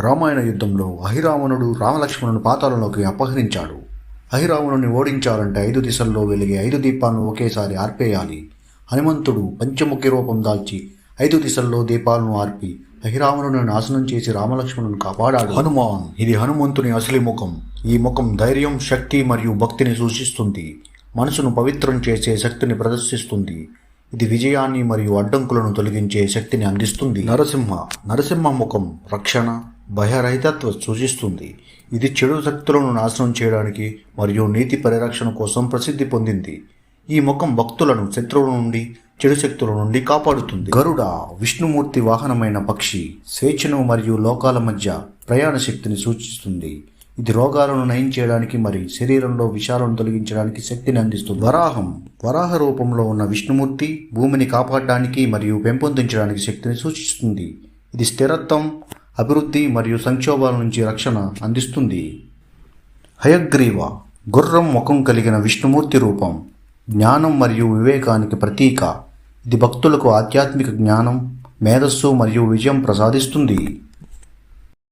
రామాయణ యుద్ధంలో అహిరావణుడు రామలక్ష్మణుని పాతాళంలోకి అపహరించాడు. అహిరావణుని ఓడించాలంటే ఐదు దిశల్లో వెలిగే ఐదు దీపాలను ఒకేసారి ఆర్పేయాలి. హనుమంతుడు పంచముఖి రూపం దాల్చి ఐదు దిశల్లో దీపాలను ఆర్పి అహిరావణుని నాశనం చేసి రామలక్ష్మణుని కాపాడాడు. హనుమాన్ ఇది హనుమంతుని అసలి ముఖం. ఈ ముఖం ధైర్యం శక్తి మరియు భక్తిని సూచిస్తుంది. మనసును పవిత్రం చేసే శక్తిని ప్రదర్శిస్తుంది. ఇది విజయాన్ని మరియు అడ్డంకులను తొలగించే శక్తిని అందిస్తుంది. నరసింహ నరసింహ ముఖం రక్షణ భయరహితత్వ సూచిస్తుంది ఇది చెడు శక్తులను నాశనం చేయడానికి మరియు నీతి పరిరక్షణ కోసం ప్రసిద్ధి పొందింది. ఈ ముఖం భక్తులను శత్రువుల నుండి చెడు శక్తుల నుండి కాపాడుతుంది. గరుడ విష్ణుమూర్తి వాహనమైన పక్షి స్వేచ్ఛను మరియు లోకాల మధ్య ప్రయాణ శక్తిని సూచిస్తుంది. ఇది రోగాలను నయం చేయడానికి మరియు శరీరంలో విషాలను తొలగించడానికి శక్తిని అందిస్తుంది. వరాహం వరాహ రూపంలో ఉన్న విష్ణుమూర్తి భూమిని కాపాడడానికి మరియు పెంపొందించడానికి శక్తిని సూచిస్తుంది. ఇది స్థిరత్వం అభివృద్ధి మరియు సంక్షోభాల నుంచి రక్షణ అందిస్తుంది. హయగ్రీవ గుర్రం ముఖం కలిగిన విష్ణుమూర్తి రూపం జ్ఞానం మరియు వివేకానికి ప్రతీక. ఇది భక్తులకు ఆధ్యాత్మిక జ్ఞానం మేధస్సు మరియు విజయం ప్రసాదిస్తుంది.